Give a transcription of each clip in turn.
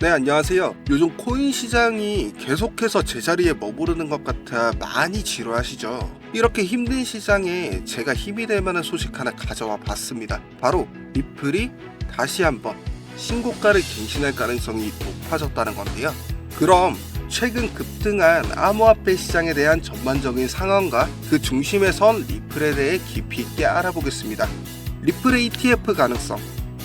네, 안녕하세요. 요즘 코인 시장이 계속해서 제자리에 머무르는 것 같아 많이 지루하시죠? 이렇게 힘든 시장에 제가 힘이 될 만한 소식 하나 가져와 봤습니다. 바로 리플이 다시 한번 신고가를 갱신할 가능성이 높아졌다는 건데요. 그럼 최근 급등한 암호화폐 시장에 대한 전반적인 상황과 그 중심에 선 리플에 대해 깊이 있게 알아보겠습니다. 리플의 ETF 가능성,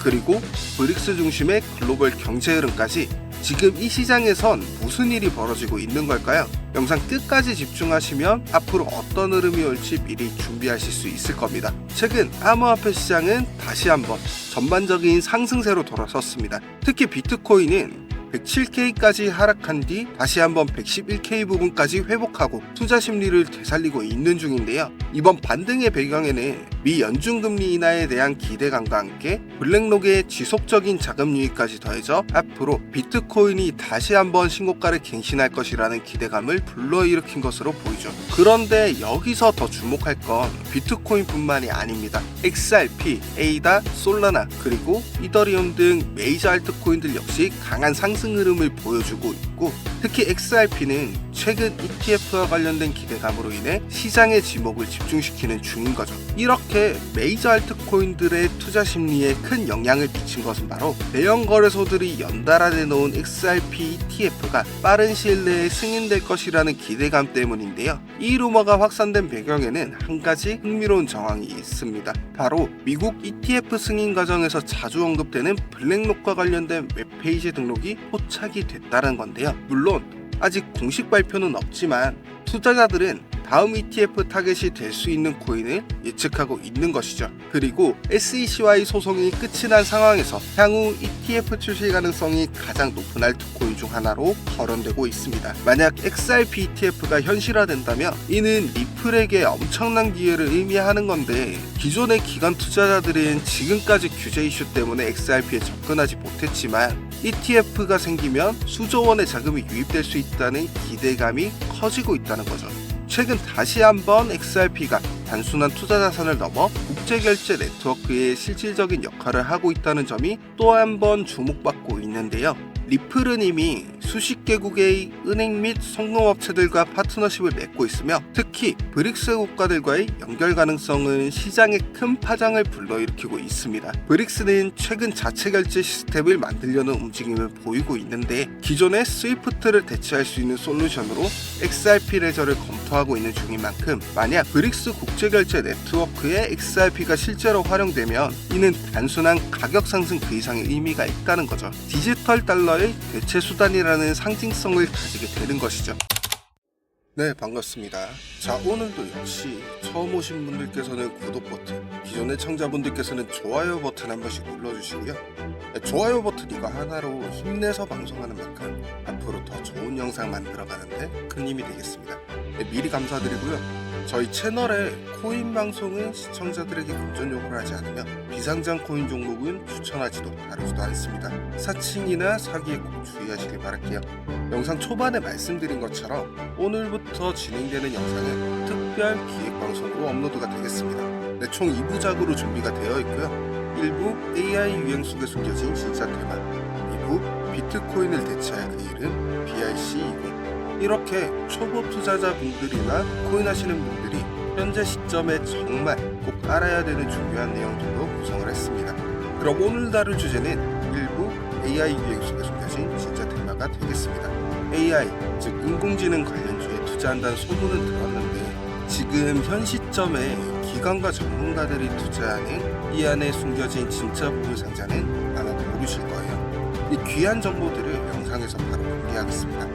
그리고 브릭스 중심의 글로벌 경제 흐름까지 지금 이 시장에선 무슨 일이 벌어지고 있는 걸까요? 영상 끝까지 집중하시면 앞으로 어떤 흐름이 올지 미리 준비하실 수 있을 겁니다. 최근 암호화폐 시장은 다시 한번 전반적인 상승세로 돌아섰습니다. 특히 비트코인은 107K까지 하락한 뒤 다시 한번 111K 부분까지 회복하고 투자 심리를 되살리고 있는 중인데요. 이번 반등의 배경에는 미 연준금리 인하에 대한 기대감과 함께 블랙록의 지속적인 자금 유입까지 더해져 앞으로 비트코인이 다시 한번 신고가를 갱신할 것이라는 기대감을 불러일으킨 것으로 보이죠. 그런데 여기서 더 주목할 건 비트코인뿐만이 아닙니다. XRP, 에이다, 솔라나 그리고 이더리움 등 메이저 알트코인들 역시 강한 상승 흐름을 보여주고 있고 특히 XRP는 최근 ETF와 관련된 기대감으로 인해 시장의 지목을 집중시키는 중인 거죠. 이렇게 메이저 알트코인들의 투자 심리에 큰 영향을 미친 것은 바로 대형 거래소들이 연달아 내놓은 XRP ETF가 빠른 시일 내에 승인될 것이라는 기대감 때문인데요. 이 루머가 확산된 배경에는 한 가지 흥미로운 정황이 있습니다. 바로 미국 ETF 승인 과정에서 자주 언급되는 블랙록과 관련된 웹페이지 등록이 포착이 됐다는 건데요. 물론 아직 공식 발표는 없지만 투자자들은 다음 ETF 타겟이 될 수 있는 코인을 예측하고 있는 것이죠. 그리고 SEC와의 소송이 끝이 난 상황에서 향후 ETF 출시 가능성이 가장 높은 알트코인 중 하나로 거론되고 있습니다. 만약 XRP ETF가 현실화된다면 이는 리플에게 엄청난 기회를 의미하는 건데 기존의 기관 투자자들은 지금까지 규제 이슈 때문에 XRP에 접근하지 못했지만 ETF가 생기면 수조 원의 자금이 유입될 수 있다는 기대감이 커지고 있다는 거죠. 최근 다시 한번 XRP가 단순한 투자 자산을 넘어 국제 결제 네트워크의 실질적인 역할을 하고 있다는 점이 또 한 번 주목받고 있는데요. 리플은 이미 수십 개국의 은행 및 성공업체들과 파트너십을 맺고 있으며 특히 브릭스 국가들과의 연결 가능성은 시장에 큰 파장을 불러일으키고 있습니다. 브릭스는 최근 자체 결제 시스템을 만들려는 움직임을 보이고 있는데 기존의 스위프트를 대체할 수 있는 솔루션으로 XRP 레저를 검토하고 있는 중인 만큼 만약 브릭스 국제 결제 네트워크에 XRP가 실제로 활용되면 이는 단순한 가격 상승 그 이상의 의미가 있다는 거죠. 디지털 달러의 대체 수단이라 는 상징성을 가지게 되는 것이죠. 네, 반갑습니다. 자, 오늘도 역시 처음 오신 분들께서는 구독 버튼, 기존의 청자분들께서는 좋아요 버튼 한 번씩 눌러주시고요. 네, 좋아요 버튼 이거 하나로 힘내서 방송하는 만큼 앞으로 더 좋은 영상 만들어가는데 큰 힘이 되겠습니다. 네, 미리 감사드리고요. 저희 채널의 코인 방송은 시청자들에게 금전 요구를 하지 않으며 비상장 코인 종목은 추천하지도 다루지도 않습니다. 사칭이나 사기에 꼭 주의하시길 바랄게요. 영상 초반에 말씀드린 것처럼 오늘부터 진행되는 영상은 특별 기획 방송으로 업로드가 되겠습니다. 네, 총 2부작으로 준비가 되어 있고요. 1부 AI 유행 속에 숨겨진 진짜 테마, 2부 비트코인을 대체할 그 이름 BRC20 이렇게 초보 투자자분들이나 코인 하시는 분들이 현재 시점에 정말 꼭 알아야 되는 중요한 내용들로 구성을 했습니다. 그럼 오늘 다룰 주제는 일부 AI 유행 속에 숨겨진 진짜 테마가 되겠습니다. AI, 즉 인공지능 관련주에 투자한다는 소문은 들었는데 지금 현 시점에 기관과 전문가들이 투자하는 이 안에 숨겨진 진짜 부분 상자는 아마 모르실 거예요. 이 귀한 정보들을 영상에서 바로 공개하겠습니다.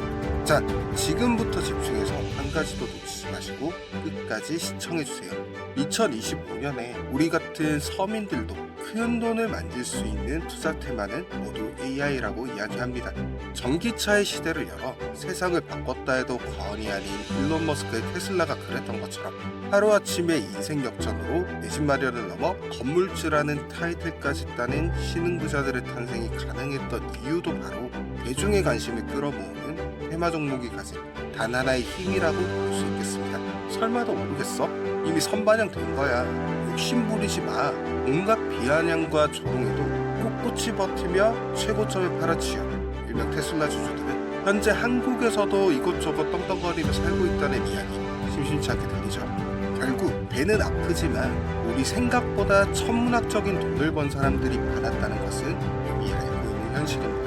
자, 지금부터 집중해서 한 가지도 놓치지 마시고 끝까지 시청해주세요. 2025년에 우리 같은 서민들도 큰 돈을 만들 수 있는 투자 테마는 모두 AI라고 이야기합니다. 전기차의 시대를 열어 세상을 바꿨다 해도 과언이 아닌 일론 머스크의 테슬라가 그랬던 것처럼 하루아침에 인생 역전으로 내 집 마련을 넘어 건물주라는 타이틀까지 따낸 신흥부자들의 탄생이 가능했던 이유도 바로 대중의 관심을 끌어모으 는 테마 종목이 가진 단 하나의 힘이라고 볼 수 있겠습니다. 설마 도 모르겠어? 이미 선반영된 거야. 욕심 부리지 마. 온갖 비아냥과 조롱에도 꿋꿋이 버티며 최고점에 팔아치워 일명 테슬라 주주들은 현재 한국에서도 이곳저곳 떵떵거리며 살고 있다는 이야기 심심치 않게 들리죠. 결국 배는 아프지만 우리 생각보다 천문학적인 돈을 번 사람들이 많았다는 것은 이미 알고 있는 현실입니다.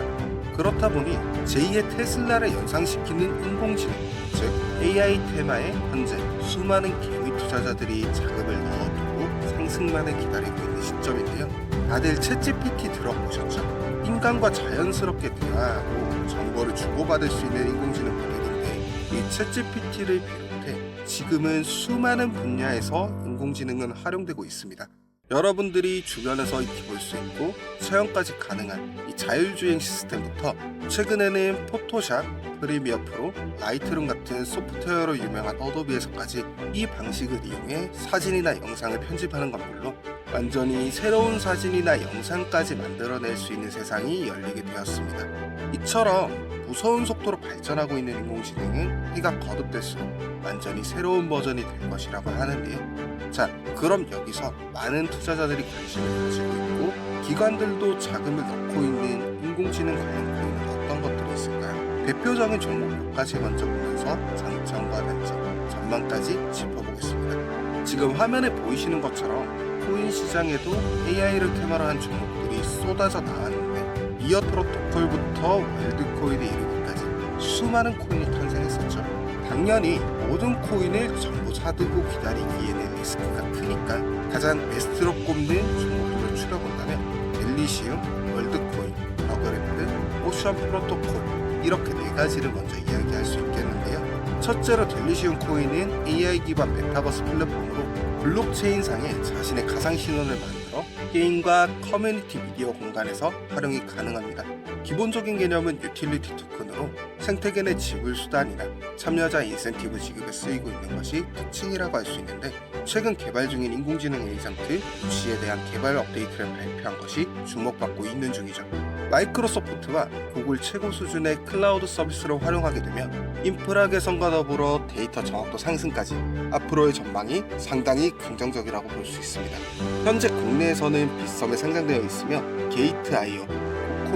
그렇다 보니 제2의 테슬라를 연상시키는 인공지능, 즉 AI 테마에 현재 수많은 개미 투자자들이 자금을 넣어두고 상승만을 기다리고 있는 시점인데요. 다들 챗GPT 들어보셨죠? 인간과 자연스럽게 대화하고 정보를 주고받을 수 있는 인공지능 모델인데 이 챗GPT를 비롯해 지금은 수많은 분야에서 인공지능은 활용되고 있습니다. 여러분들이 주변에서 익히 볼수 있고 체험까지 가능한 이 자율주행 시스템부터 최근에는 포토샵, 프리미어 프로, 라이트룸 같은 소프트웨어로 유명한 어도비에서까지 이 방식을 이용해 사진이나 영상을 편집하는 건 물론 완전히 새로운 사진이나 영상까지 만들어낼 수 있는 세상이 열리게 되었습니다. 이처럼 무서운 속도로 발전하고 있는 인공지능은 해가 거듭될수록 완전히 새로운 버전이 될 것이라고 하는데요. 자, 그럼 여기서 많은 투자자들이 관심을 가지고 있고 기관들도 자금을 넣고 있는 인공지능 관련 코인은 어떤 것들이 있을까요? 대표적인 종목 몇 가지 먼저 보면서 장점과 단점, 전망까지 짚어보겠습니다. 지금 화면에 보이시는 것처럼 코인 시장에도 AI를 테마로 한 종목들이 쏟아져 나왔는데 미어 프로토콜부터 월드코인에 이르기까지 수많은 코인이 탄생했었죠. 당연히 모든 코인을 전부 사두고 기다리기에는 리스크가 크니까 가장 베스트로 꼽는 종목들을 추려본다면 델리시움, 월드코인, 러그래프, 오션 프로토콜 이렇게 네 가지를 먼저 이야기할 수 있겠는데요. 첫째로 델리시움 코인은 AI 기반 메타버스 플랫폼으로 블록체인 상에 자신의 가상 신원을 만들어 게임과 커뮤니티 미디어 공간에서 활용이 가능합니다. 기본적인 개념은 유틸리티 토큰으로 생태계 내 지불 수단이나 참여자 인센티브 지급에 쓰이고 있는 것이 특징이라고 할 수 있는데 최근 개발 중인 인공지능 에이전트 루시에 대한 개발 업데이트를 발표한 것이 주목받고 있는 중이죠. 마이크로소프트와 구글 최고 수준의 클라우드 서비스를 활용하게 되면 인프라 개선과 더불어 데이터 정확도 상승까지 앞으로의 전망이 상당히 긍정적이라고 볼 수 있습니다. 현재 국내에서는 빗썸에 상장되어 있으며 게이트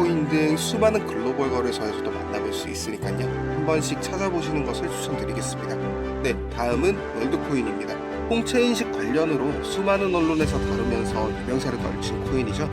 .io, 코인 등 수많은 글로벌 거래소에서도 만나볼 수 있으니까요. 한 번씩 찾아보시는 것을 추천드리겠습니다. 네, 다음은 월드코인입니다. 홍채 인식 관련으로 수많은 언론에서 다루면서 유명세를 걸친 코인이죠.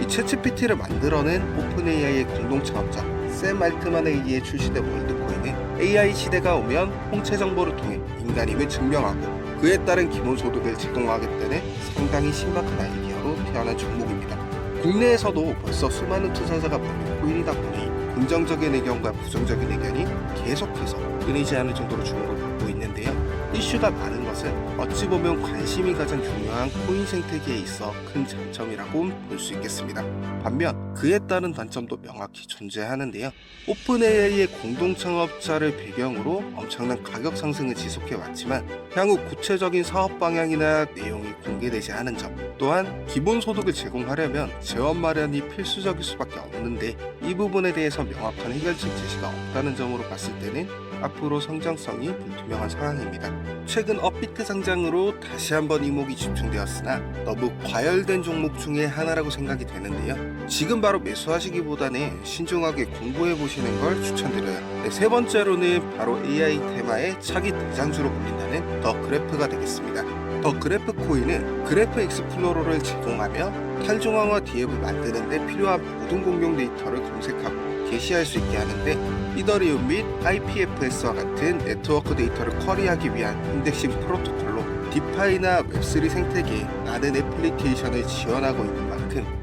이 챗GPT를 만들어낸 오픈AI의 공동 창업자 샘 알트만에 의해 출시된 월드코인은 AI 시대가 오면 홍채 정보를 통해 인간임을 증명하고 그에 따른 기본소득을 제공하겠다는 상당히 신박한 아이디어로 태어난 종목입니다. 국내에서도 벌써 수많은 투자자가 모인 코인이다 보니 긍정적인 의견과 부정적인 의견이 계속해서 끊이지 않을 정도로 주목을 받고 있는데요. 이슈가 많은 것은 어찌 보면 관심이 가장 중요한 코인 생태계에 있어 큰 장점이라고 볼 수 있겠습니다. 반면 그에 따른 단점도 명확히 존재하는데요. 오픈AI의 공동 창업자를 배경으로 엄청난 가격 상승을 지속해 왔지만 향후 구체적인 사업 방향이나 내용이 공개되지 않은 점 또한 기본 소득을 제공하려면 재원 마련이 필수적일 수밖에 없는데 이 부분에 대해서 명확한 해결책 제시가 없다는 점으로 봤을 때는 앞으로 성장성이 불투명한 상황입니다. 최근 업비트 상장으로 다시 한번 이목이 집중되었으나 너무 과열된 종목 중에 하나라고 생각이 되는데요. 지금 바로 매수하시기보다는 신중하게 공부해 보시는 걸 추천드려요. 네, 세 번째로는 바로 AI 테마의 차기 대장주로 불린다는 더 그래프가 되겠습니다. 더 그래프 코인은 그래프 익스플로러를 제공하며 탈중앙화 D앱을 만드는 데 필요한 모든 공용 데이터를 검색하고 게시할 수 있게 하는데 이더리움 및 IPFS와 같은 네트워크 데이터를 쿼리하기 위한 인덱싱 프로토콜로 디파이나 웹3 생태계에 많은 애플리케이션을 지원하고 있는 만큼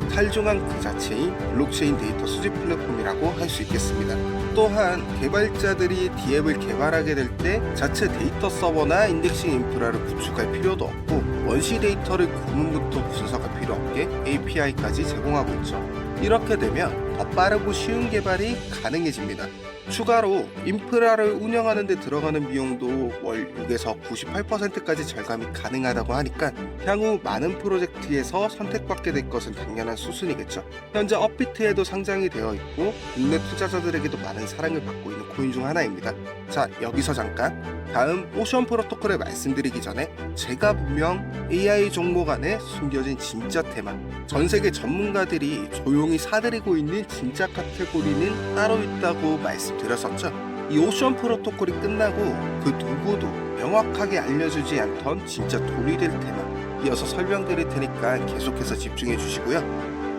탈중앙 그 자체인 블록체인 데이터 수집 플랫폼이라고 할 수 있겠습니다. 또한 개발자들이 D앱을 개발하게 될 때 자체 데이터 서버나 인덱싱 인프라를 구축할 필요도 없고 원시 데이터를 구문부터 분석할 필요 없게 API까지 제공하고 있죠. 이렇게 되면 더 빠르고 쉬운 개발이 가능해집니다. 추가로 인프라를 운영하는 데 들어가는 비용도 월 6에서 98%까지 절감이 가능하다고 하니까 향후 많은 프로젝트에서 선택받게 될 것은 당연한 수순이겠죠. 현재 업비트에도 상장이 되어 있고 국내 투자자들에게도 많은 사랑을 받고 있는 코인 중 하나입니다. 자, 여기서 잠깐 다음 오션 프로토콜을 말씀드리기 전에 제가 분명 AI 종목 안에 숨겨진 진짜 테마 전 세계 전문가들이 조용히 사들이고 있는 진짜 카테고리는 따로 있다고 말씀 드렸었죠. 이 오션 프로토콜이 끝나고 그 누구도 명확하게 알려주지 않던 진짜 돈이 될 테마 이어서 설명드릴 테니까 계속해서 집중해 주시고요.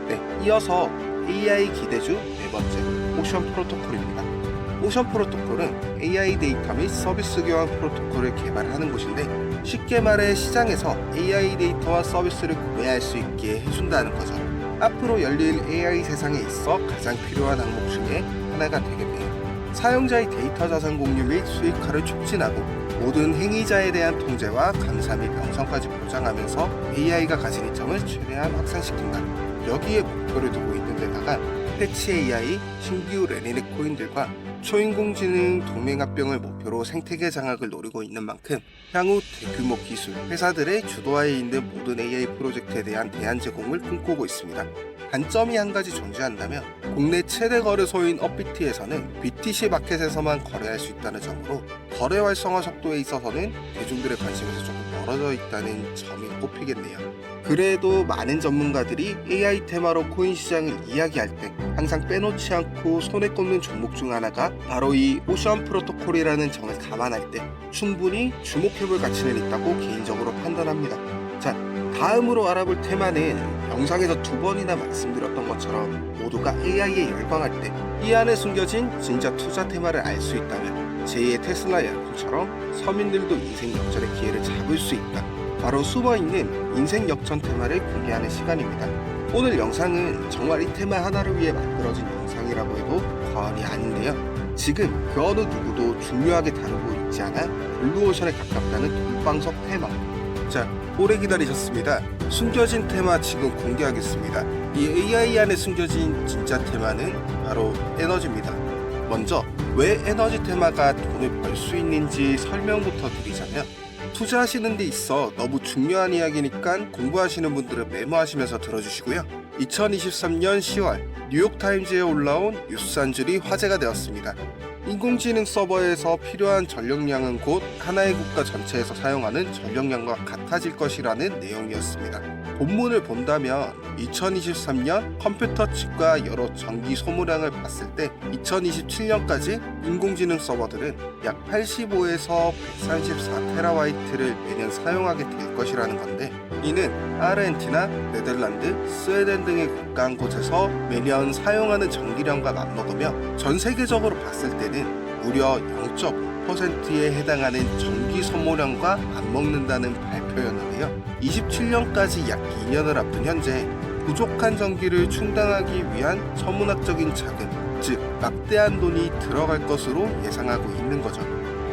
네, 이어서 AI 기대주 네 번째 오션 프로토콜입니다. 오션 프로토콜은 AI 데이터 및 서비스 교환 프로토콜을 개발하는 곳인데 쉽게 말해 시장에서 AI 데이터와 서비스를 구매할 수 있게 해준다는 거죠. 앞으로 열릴 AI 세상에 있어 가장 필요한 항목 중에 하나가 되겠네요. 사용자의 데이터 자산 공유 및 수익화를 촉진하고 모든 행위자에 대한 통제와 감사 및 명성까지 보장하면서 AI가 가진 이점을 최대한 확산시킨다. 여기에 목표를 두고 있는 데다가 패치 AI, 신규 레니네 코인들과 초인공지능 동맹합병을 목표로 생태계 장악을 노리고 있는 만큼 향후 대규모 기술 회사들의 주도하에 있는 모든 AI 프로젝트에 대한 대안 제공을 꿈꾸고 있습니다. 단점이 한 가지 존재한다면 국내 최대 거래소인 업비티에서는 BTC 마켓에서만 거래할 수 있다는 점으로 거래 활성화 속도에 있어서는 대중들의 관심에서 조금 멀어져 있다는 점이 꼽히겠네요. 그래도 많은 전문가들이 AI 테마로 코인 시장을 이야기할 때 항상 빼놓지 않고 손에 꼽는 종목 중 하나가 바로 이 오션 프로토콜이라는 점을 감안할 때 충분히 주목해볼 가치는 있다고 개인적으로 판단합니다. 자, 다음으로 알아볼 테마는 영상에서 두 번이나 말씀드렸던 것처럼 모두가 AI에 열광할 때 이 안에 숨겨진 진짜 투자 테마를 알 수 있다면 제2의 테슬라 열풍처럼 서민들도 인생 역전의 기회를 잡을 수 있다. 바로 숨어있는 인생 역전 테마를 공개하는 시간입니다. 오늘 영상은 정말 이 테마 하나를 위해 만들어진 영상이라고 해도 과언이 아닌데요. 지금 그 어느 누구도 중요하게 다루고 있지 않아 블루오션에 가깝다는 돈방석 테마. 자, 오래 기다리셨습니다. 숨겨진 테마 지금 공개하겠습니다. 이 AI 안에 숨겨진 진짜 테마는 바로 에너지입니다. 먼저 왜 에너지 테마가 돈을 벌 수 있는지 설명부터 드리자면 투자하시는 데 있어 너무 중요한 이야기니까 공부하시는 분들은 메모하시면서 들어주시고요. 2023년 10월 뉴욕타임즈에 올라온 뉴스 한 줄이 화제가 되었습니다. 인공지능 서버에서 필요한 전력량은 곧 하나의 국가 전체에서 사용하는 전력량과 같아질 것이라는 내용이었습니다. 본문을 본다면 2023년 컴퓨터 칩과 여러 전기 소모량을 봤을 때 2027년까지 인공지능 서버들은 약 85에서 134테라와이트를 매년 사용하게 될 것이라는 건데 이는 아르헨티나, 네덜란드, 스웨덴 등의 국가 한 곳에서 매년 사용하는 전기량과 맞먹으며 전 세계적으로 봤을 때는 무려 0.5%에 해당하는 전기 소모량과 맞먹는다는 발표 였는데요. 27년까지 약 2년을 앞둔 현재 부족한 전기를 충당하기 위한 천문학적인 자금, 즉 막대한 돈이 들어갈 것으로 예상하고 있는 거죠.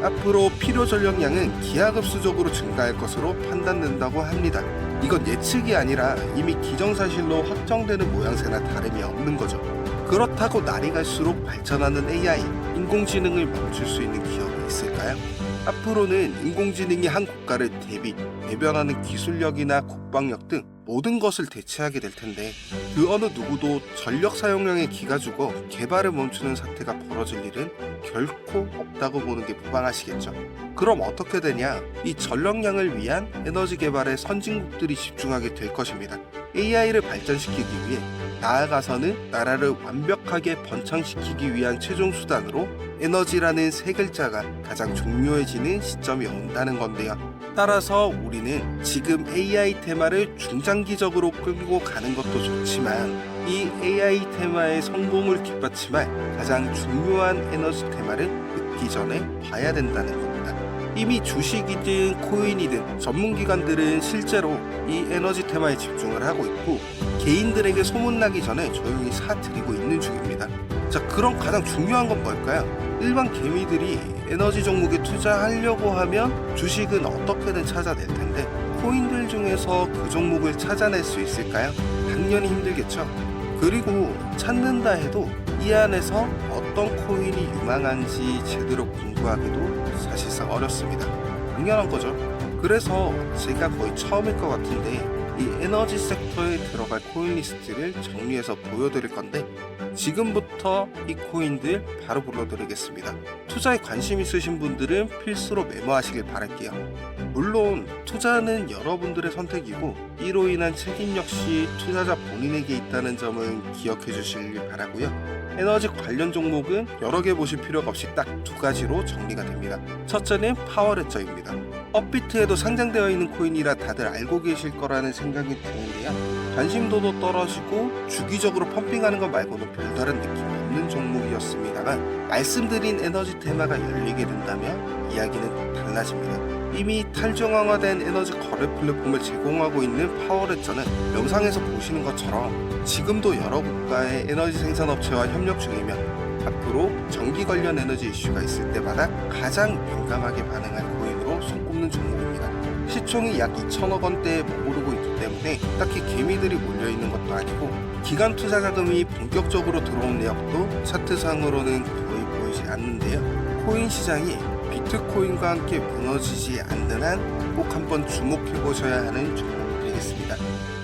앞으로 필요 전력량은 기하급수적으로 증가할 것으로 판단된다고 합니다. 이건 예측이 아니라 이미 기정사실로 확정되는 모양새나 다름이 없는 거죠. 그렇다고 날이 갈수록 발전하는 AI, 인공지능을 멈출 수 있는 기업이 있을까요? 앞으로는 인공지능이 한 국가를 대비, 대변하는 기술력이나 국방력 등 모든 것을 대체하게 될 텐데 그 어느 누구도 전력 사용량에 기가 죽어 개발을 멈추는 사태가 벌어질 일은 결코 없다고 보는 게 무방하시겠죠. 그럼 어떻게 되냐? 이 전력량을 위한 에너지 개발에 선진국들이 집중하게 될 것입니다. AI를 발전시키기 위해 나아가서는 나라를 완벽하게 번창시키기 위한 최종 수단으로 에너지라는 세 글자가 가장 중요해지는 시점이 온다는 건데요. 따라서 우리는 지금 AI 테마를 중장기적으로 끌고 가는 것도 좋지만 이 AI 테마의 성공을 뒷받침할 가장 중요한 에너지 테마를 늦기 전에 봐야 된다는 겁니다. 이미 주식이든 코인이든 전문기관들은 실제로 이 에너지 테마에 집중을 하고 있고 개인들에게 소문나기 전에 조용히 사들이고 있는 중입니다. 자, 그럼 가장 중요한 건 뭘까요? 일반 개미들이 에너지 종목에 투자하려고 하면 주식은 어떻게든 찾아낼 텐데 코인들 중에서 그 종목을 찾아낼 수 있을까요? 당연히 힘들겠죠. 그리고 찾는다 해도 이 안에서 어떤 코인이 유망한지 제대로 공부하기도 사실상 어렵습니다. 당연한 거죠. 그래서 제가 거의 처음일 것 같은데 이 에너지 섹터에 들어갈 코인 리스트를 정리해서 보여드릴 건데 지금부터 이 코인들 바로 불러드리겠습니다. 투자에 관심 있으신 분들은 필수로 메모하시길 바랄게요. 물론 투자는 여러분들의 선택이고 이로 인한 책임 역시 투자자 본인에게 있다는 점은 기억해 주시길 바라고요. 에너지 관련 종목은 여러 개 보실 필요가 없이 딱 두 가지로 정리가 됩니다. 첫째는 파워레저입니다. 업비트에도 상장되어 있는 코인이라 다들 알고 계실 거라는 생각이 드는데요. 관심도도 떨어지고 주기적으로 펌핑하는 것 말고는 별다른 느낌이 없는 종목이었습니다만 말씀드린 에너지 테마가 열리게 된다면 이야기는 달라집니다. 이미 탈중앙화된 에너지 거래 플랫폼을 제공하고 있는 파워레저는 영상에서 보시는 것처럼 지금도 여러 국가의 에너지 생산 업체와 협력 중이며 앞으로 전기 관련 에너지 이슈가 있을 때마다 가장 민감하게 반응할 코인으로 손꼽는 종목입니다. 시총이 약 2천억 원대에 머무르고 있기 때문에 딱히 개미들이 몰려 있는 것도 아니고 기관 투자 자금이 본격적으로 들어온 내역도 차트상으로는 거의 보이지 않는데요. 코인 시장이 비트코인과 함께 무너지지 않는 한 꼭 한번 주목해 보셔야 하는 종목이 되겠습니다.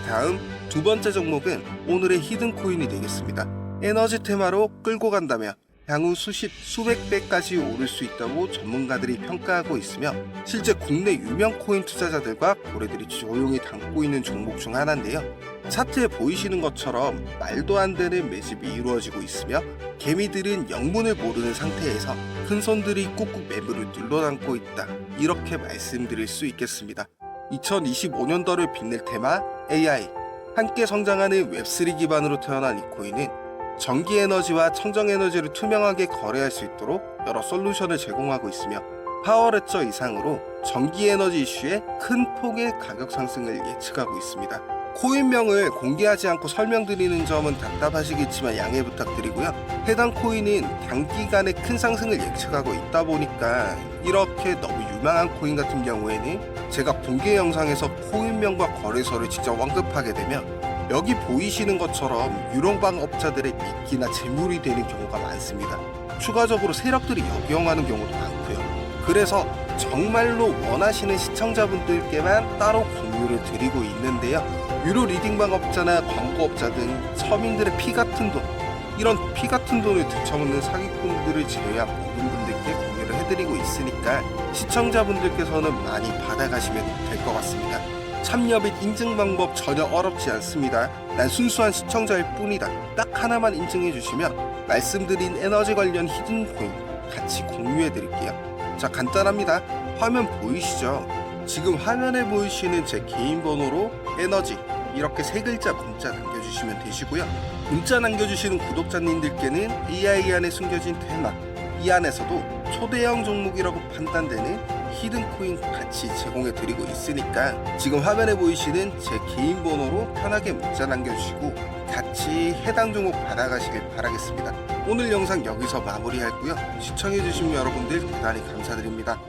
다음 두 번째 종목은 오늘의 히든 코인이 되겠습니다. 에너지 테마로 끌고 간다며 향후 수십, 수백 배까지 오를 수 있다고 전문가들이 평가하고 있으며 실제 국내 유명 코인 투자자들과 고래들이 조용히 담고 있는 종목 중 하나인데요. 차트에 보이시는 것처럼 말도 안 되는 매집이 이루어지고 있으며 개미들은 영문을 모르는 상태에서 큰 손들이 꾹꾹 매물을 눌러담고 있다. 이렇게 말씀드릴 수 있겠습니다. 2025년도를 빛낼 테마 AI 함께 성장하는 웹3 기반으로 태어난 이 코인은 전기 에너지와 청정 에너지를 투명하게 거래할 수 있도록 여러 솔루션을 제공하고 있으며 파워레저 이상으로 전기 에너지 이슈에 큰 폭의 가격 상승을 예측하고 있습니다. 코인명을 공개하지 않고 설명드리는 점은 답답하시겠지만 양해 부탁드리고요. 해당 코인은 단기간에 큰 상승을 예측하고 있다 보니까 이렇게 너무 유망한 코인 같은 경우에는 제가 공개 영상에서 코인명과 거래소를 직접 언급하게 되면 여기 보이시는 것처럼 유령방 업자들의 미끼나 재물이 되는 경우가 많습니다. 추가적으로 세력들이 역이용하는 경우도 많고요. 그래서 정말로 원하시는 시청자분들께만 따로 공유를 드리고 있는데요. 유료 리딩 방 업자나 광고업자 등 서민들의 피 같은 돈, 이런 피 같은 돈을 들쳐먹는 사기꾼들을 제외한 모든 분들께 공유를 해드리고 있으니까 시청자분들께서는 많이 받아가시면 될 것 같습니다. 참여 및 인증 방법 전혀 어렵지 않습니다. 난 순수한 시청자일 뿐이다. 딱 하나만 인증해 주시면 말씀드린 에너지 관련 히든 코인 같이 공유해 드릴게요. 자, 간단합니다. 화면 보이시죠? 지금 화면에 보이시는 제 개인 번호로 에너지 이렇게 세 글자 문자 남겨주시면 되시고요. 문자 남겨주시는 구독자님들께는 AI 안에 숨겨진 테마 이 안에서도 초대형 종목이라고 판단되는 히든 코인 같이 제공해 드리고 있으니까 지금 화면에 보이시는 제 개인 번호로 편하게 문자 남겨주시고 같이 해당 종목 받아가시길 바라겠습니다. 오늘 영상 여기서 마무리할고요. 시청해주신 여러분들 대단히 감사드립니다.